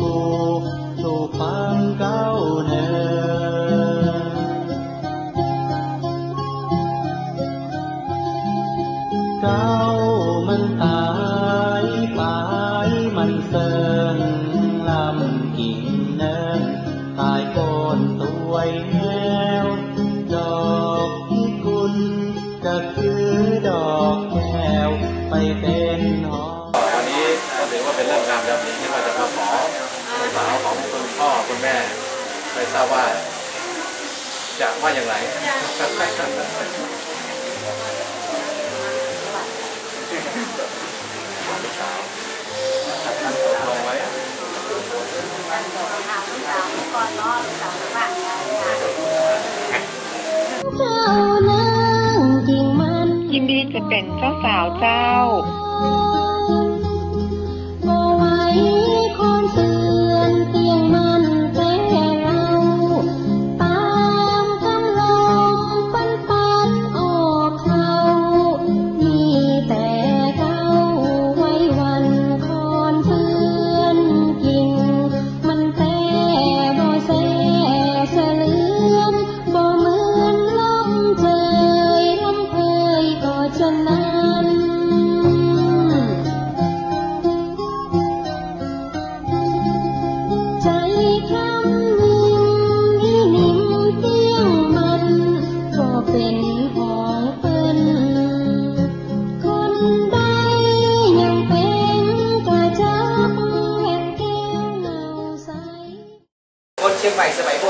กูสู่ความเก้าวเนิน พ่อคุณแม่ไม่ทราบว่า จะว่าอย่างไรลงไว้เจ้านางจริงมันยินดีจะเป็นเจ้าสาวเจ้า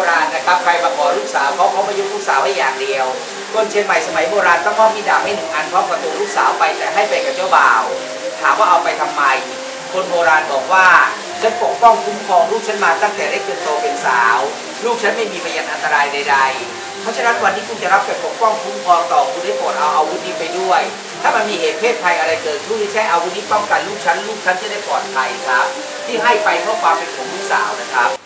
ราณนะครับใครมาขอลูกสาวเขาเขามายุลูกสาวให้อย่างเดียวคนเชียงใหม่สมัยโบราณต้องมอบมีดาบให้หนึ่งอันพร้อมกับตัวลูกสาวไปแต่ให้ไปกับเจ้าบ่าว ถามว่าเอาไปทำไม คนโบราณบอกว่าฉันปกป้องคุ้มครองลูกฉันมาตั้งแต่เล็กจนโตเป็นสาว ลูกฉันไม่มีพยานอันตรายใด ๆ เพราะฉะนั้นวันนี้คุณจะรับไปปกป้องคุ้มครองต่อคุณได้โปรดเอาอาวุธนี้ไปด้วย ถ้ามันมีเหตุเพศภัยอะไรเกิดขึ้นใช้อาวุธนี้ป้องกันลูกฉันลูกฉันจะได้ปลอดภัยครับ ที่ให้ไปเพราะความเป็นของลูกสาวนะครับ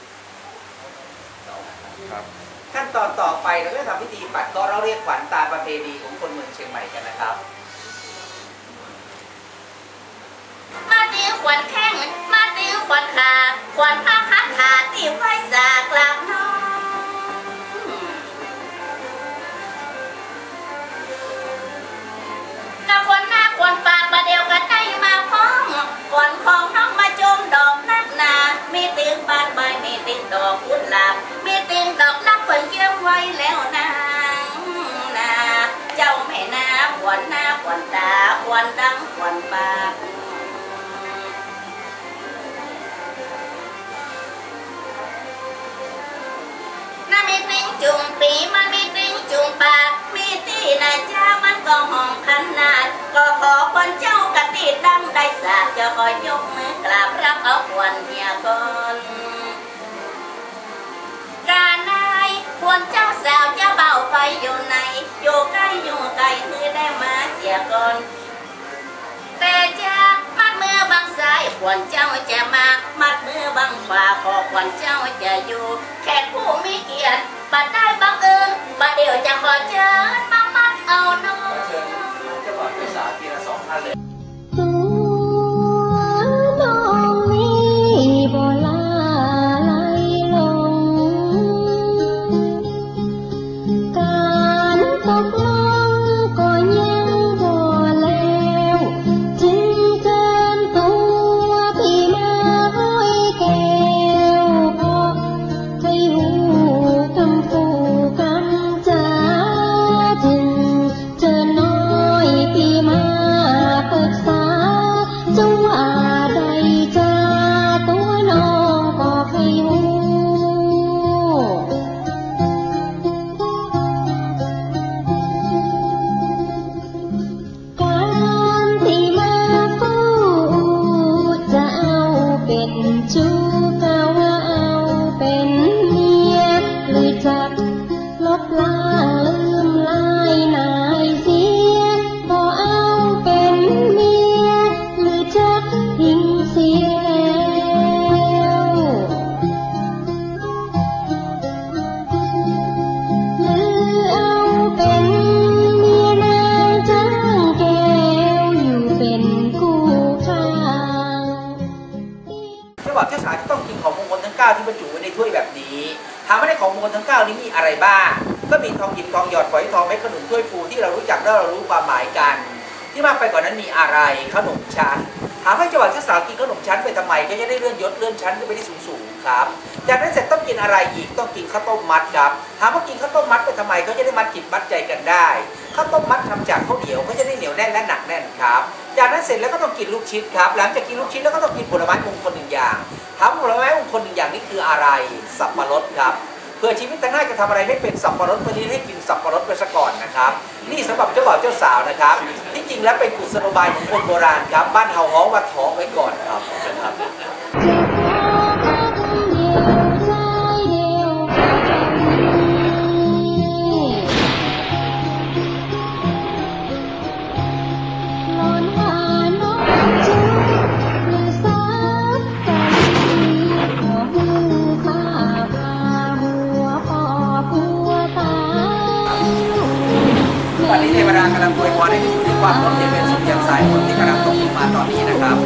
ขั้นตอนต่อไปเราก็จะทำพิธีปัดก็เราเรียกขวัญตามประเพณีของคนเมืองเชียงใหม่กันนะครับมาตีขวัญแข้งมาตีขวัญขาขวัญผ้าคัดขาตีไว้สากลางน้อ วัญหน้าขวัญตาขวัญดังขวัญปากน่ามีติ้งจุ่มปีมันมีติ้งจุ่มปาก มีตีนาจ้ามันก็หอมขนาด ก็ขอคนเจ้ากะตีดังได้สาดจะคอยยกมือกราบรับเอาควันเฮียก่อนการนายควรเจ้าสาวเจ้าเบาไปอยู่ไหนอยู่ใกล้อยู่ วรเจ้าจะมา มัดมือบังฝ่าขอควรเจ้าจะอยู่ แขกผู้มีเกียรติบัดได้บังเอิญบัดเดียวจะขอเชิญมามัดเอาน้อง เจ้าสาวจะต้องกินของมงคลทั้ง 9 ที่บรรจุไว้ในถ้วยแบบนี้ถามว่าในของมงคลทั้ง 9 นี้มีอะไรบ้าง ก็มีทองหยินทองหยอดฝอยทองเม็ดขนุนถ้วยฟูที่เรารู้จักและเรารู้ความหมายกัน ที่มากไปกว่านั้นมีอะไรขนมชั้นถามว่าจังหวัดเจ้าสาวกินขนมชั้นไปทำไมก็จะได้เลื่อนยศเลื่อนชั้นขึ้นไปที่สูง ครับจากนั้นเสร็จต้องกินอะไรอีกต้องกินข้าวต้มมัดครับถามว่ากินข้าวต้มมัดไปทำไมก็จะได้มัดจิตมัดใจกันได้ข้าวต้มมัดทำจากข้าวเหนียวก็จะได้เหนียวแน่นและหนักแน่นครับจากนั้นเสร็จแล้วก็ต้องกินลูกชิ้นครับ หลังจากกินลูกชิ้นแล้วก็ต้องกินผลไม้มงคลหนึ่งอย่างถามผลไม้มงคลหนึ่งอย่างนี้คืออะไร สับปะรดครับเพื่อชีวิตข้างหน้าจะทำอะไรไม่เป็นสับปะรดวันนี้ให้กินสับปะรดไปซะก่อนนะครับ นี่สำหรับเจ้าบ่าวเจ้าสาวนะครับ ที่จริงแล้วเป็นกุศโลบายของคนโบราณครับ บ้านเฮาฮ้องวัดท้องไว้ก่อนครับำลังอวยพรให้อยู่ด้วยความร่มเย็นเป็นสุขอย่างสายฝนที่กำลังตกลงมาตอนนี้นะครับ